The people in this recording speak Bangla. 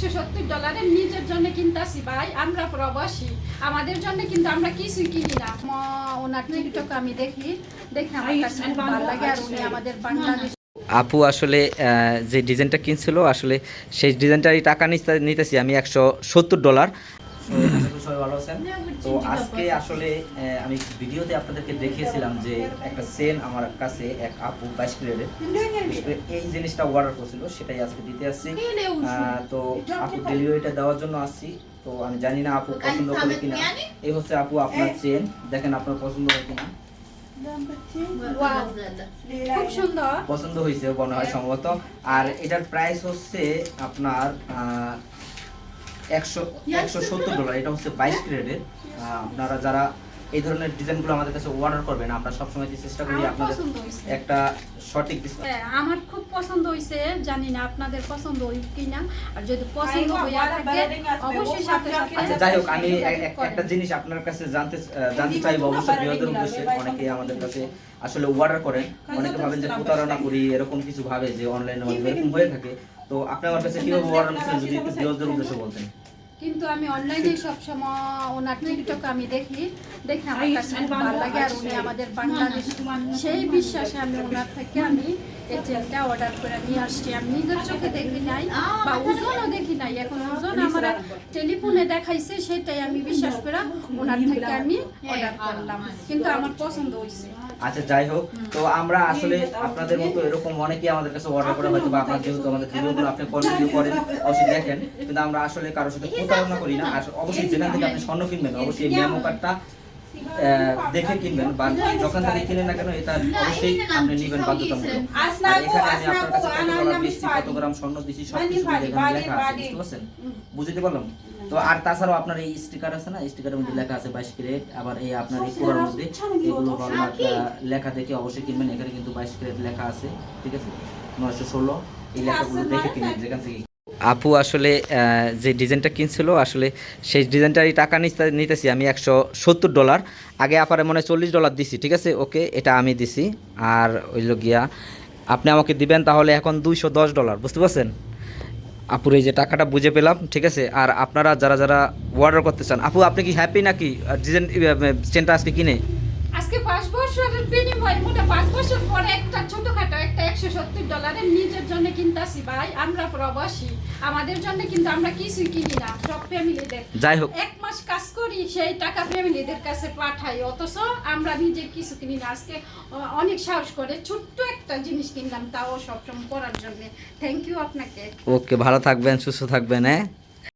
একশো সত্তর ডলারে নিজের জন্য কিনতাছি ভাই আমরা প্রবাসী। আমাদের জন্য কিন্তু আমরা কিছুই কিনি না। ওনার টিকটক আমি দেখি। দেখি আমার কাছে ভালো লাগে আর উনি আমাদের বাংলাদেশ আপু আসলে যে ডিজাইনটা কিনছিল আসলে সেই ডিজাইনটারই টাকা নিতেছি আমি একশো সত্তর ডলার। সবাই ভালো আছেন? তো আজকে আসলে আমি ভিডিওতে আপনাদেরকে দেখিয়েছিলাম যে একটা সেন আমার কাছে এক আপু বাইশ গ্রেডের এই জিনিসটা অর্ডার করছিল সেটাই আজকে দিতে আসছি। আহ, তো আপু ডেলিভারিটা দেওয়ার জন্য আসছি। তো আমি জানি না আপু পছন্দ করে কিনা। এই হচ্ছে আপু আপনার চেন দেখেন আপনার পছন্দ হয় কিনা। পছন্দ হয়েছে মনে হয়। সম্ভবত। আর এটার প্রাইস হচ্ছে আপনার আহ, একশো একশো সত্তর ডলার এটা হচ্ছে বাইশ গ্রেডের আপনারা যারা এই ধরনের ডিজাইনগুলো আমাদের কাছে অর্ডার করবেন আমরা সবসময় চেষ্টা করি আপনাদের একটা সঠিক হ্যাঁ, আমার খুব পছন্দ হয়েছে জানি না আপনাদের পছন্দ হই কিনা। আর যদি পছন্দ হইয়া থাকে অবশ্যই সাথে আচ্ছা সাথে যাই হোক আমি এক- এক- একটা জিনিস আপনার কাছে জানতে জানতে চাইব অবশ্যই। বৃহদের উদ্দেশ্যে অনেকে আমাদের কাছে আসলে অর্ডার করেন। অনেকে ভাবেন যে প্রতারণা করি। এরকম কিছু ভাবে যে অনলাইনে এরকম হয়ে থাকে। তো আপনি আমার কাছে কীভাবে অর্ডার করছেন যদি একটু বৃহদের উদ্দেশ্যে বলতেন? কিন্তু আমি অনলাইনে সব সময় ওনার টিকটক আমি দেখি দেখে আমার কাছে খুব ভালো লাগে আর উনি আমাদের বাংলাদেশ সেই বিশ্বাসে আমি ওনার থেকে আমি এই চেনটা অর্ডার করে নিয়ে আসছি। আমি নিজের চোখে দেখি নাই বা ওজনও দেখি নাই এখন ওজন আমার টেলিফোনে দেখাইছে, সেটাই আমি বিশ্বাস করে ওনার থেকে আমি অর্ডার করলাম। কিন্তু আমার পছন্দ হয়েছে আচ্ছা যাই হোক। তো আমরা আসলে আপনাদের মতো এরকম অনেকেই আমাদের কাছে অর্ডার করে, হয়তো বা আপনার যেহেতু আমাদের ভিডিওগুলো আপনি কন্টিনিউ করেন অবশ্যই দেখেন। কিন্তু আমরা আসলে কারোর সাথে প্রতারণা করি না। অবশ্যই যেখান থেকে আপনি স্বর্ণ কিনবেন অবশ্যই মেমো কার্ডটা দেখে কিনবেন বা যখন থেকে কিনেন না কেন এটা অবশ্যই আপনি নেবেন বাধ্যতামূলক। আর এখানে আমি আপনার কাছে কত ডলার দিচ্ছি কত গ্রাম স্বর্ণ দিচ্ছি সব কিছু এখানে লেখা আছে বুঝতে পারছেন? বুঝতে পারলাম? তো আর তাছাড়াও আপনার এই স্টিকার আছে না? স্টিকারের মধ্যে লেখা আছে বাইশ ক্যারেট আবার এই আপনার এই পুরার মধ্যে এগুলো লেখা দেখে অবশ্যই কিনবেন। এখানে কিন্তু বাইশ ক্যারেট লেখা আছে ঠিক আছে? নয়শো ষোলো এই লেখাগুলো দেখে কিনবেন যেখান থেকে আপু আসলে যে ডিজাইনটা কিনছিল, আসলে সেই ডিজাইনটারই টাকা নিতে- নিতেছি আমি একশো সত্তর ডলার। আগে আপারে মনে হয় চল্লিশ ডলার দিছি, ঠিক আছে? ওকে, এটা আমি দিছি। আর ওইল গিয়া, আপনি আমাকে দিবেন তাহলে এখন দুইশো দশ ডলার, বুঝতে পারছেন? আপুর এই যে টাকাটা বুঝে পেলাম, ঠিক আছে? আর আপনারা যারা যারা অর্ডার করতে চান, আপু, আপনি কি হ্যাপি নাকি? ডিজাইন চেনটা আজকে কিনে? আজকে পাঁচ মোটা পাঁচ বছর পরে একটা ছোটখাটো একটা একশো সত্তর ডলারের নিজের জন্য কিনতাছি ভাই, আমরা প্রবাসী। আমাদের জন্য কিন্তু আমরা কিছুই কিনি না সব ফ্যামিলিদের। যাই হোক। এক মাস কাজ করি সেই টাকা ফ্যামিলিদের কাছে পাঠাই অথচ আমরা নিজে কিছু কিনি না। আজকে অনেক সাহস করে ছোট্ট একটা জিনিস কিনলাম তাও সবসময় করার জন্য। থ্যাংক ইউ আপনাকে। ওকে ভালো থাকবেন সুস্থ থাকবেন হ্যাঁ?